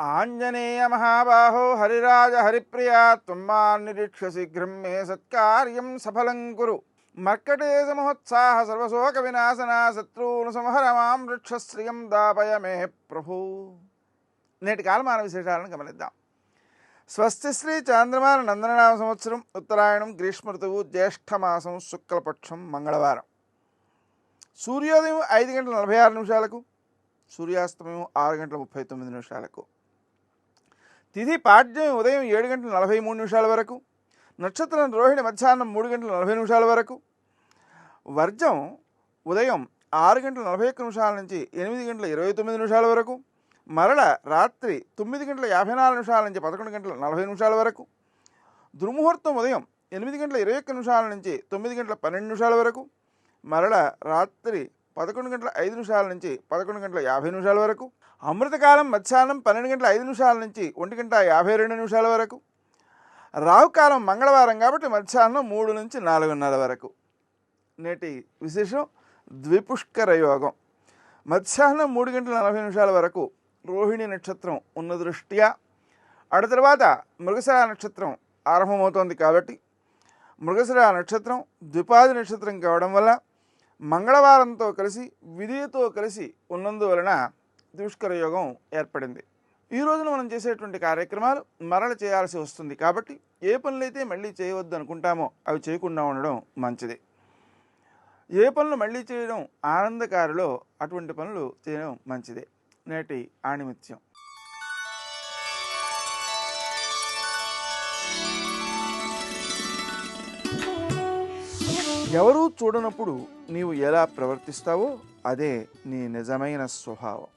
ఆంజనేయ మహాబాహో హరిరాజ హరిప్రియా తుమ్మా నిరీక్ష శీఘ్రం మే సత్కార్యం సఫలం కురు. మర్కటేశ మహోత్సాహ సర్వశోక వినాశన శత్రువును సంహర మాం వృక్షశ్రియం దాపయ మే ప్రభు. నేటి కాలమాన విశేషాలను గమనిద్దాం. స్వస్తి శ్రీ చాంద్రమాన నందననామ సంవత్సరం ఉత్తరాయణం గ్రీష్మ ఋతువు జ్యేష్ఠమాసం శుక్లపక్షం మంగళవారం. సూర్యోదయం ఐదు గంటల నలభై ఆరు నిమిషాలకు సూర్యాస్తమయం ఆరు గంటల ముప్పై తొమ్మిది నిమిషాలకు. తిథి పాడ్యం ఉదయం ఏడు గంటల నలభై మూడు నిమిషాల వరకు నక్షత్రం రోహిణి మధ్యాహ్నం మూడు గంటల నలభై నిమిషాల వరకు వర్జం ఉదయం ఆరు గంటల నలభై ఒక్క నిమిషాల నుంచి ఎనిమిది గంటల ఇరవై తొమ్మిది నిమిషాల వరకు మరల రాత్రి తొమ్మిది గంటల యాభై నాలుగు నిమిషాల నుంచి పదకొండు గంటల నలభై నిమిషాల వరకు దుర్ముహూర్తం ఉదయం ఎనిమిది గంటల ఇరవై ఒక్క నిమిషాల నుంచి తొమ్మిది గంటల పన్నెండు నిమిషాల వరకు మరల రాత్రి పదకొండు గంటల ఐదు నిమిషాల నుంచి పదకొండు గంటల యాభై నిమిషాల వరకు అమృతకాలం మధ్యాహ్నం పన్నెండు గంటల ఐదు నిమిషాల నుంచి ఒంటి గంట యాభై రెండు నిమిషాల వరకు రావుకాలం మంగళవారం కాబట్టి మధ్యాహ్నం మూడు నుంచి నాలుగున్నర వరకు. నేటి విశేషం ద్విపుష్కర యోగం. మధ్యాహ్నం మూడు గంటల నలభై నిమిషాల వరకు రోహిణి నక్షత్రం ఉన్న దృష్ట్యా అటు తర్వాత మృగశిర నక్షత్రం ఆరంభమవుతోంది కాబట్టి మృగశిర నక్షత్రం ద్విపాది నక్షత్రం కావడం వల్ల మంగళవారంతో కలిసి విధితో కలిసి ఉన్నందువలన దుష్కరయోగం ఏర్పడింది. ఈ రోజున మనం చేసేటువంటి కార్యక్రమాలు మరల చేయాల్సి వస్తుంది. కాబట్టి ఏ పనులైతే మళ్ళీ చేయవద్దు అనుకుంటామో అవి చేయకుండా ఉండడం మంచిది. ఏ పనులు మళ్ళీ చేయడం ఆనందకారిలో అటువంటి పనులు చేయడం మంచిదే. నేటి ఆణిమిత్యం. ఎవరూ చూడనప్పుడు నీవు ఎలా ప్రవర్తిస్తావో అదే నీ నిజమైన స్వభావం.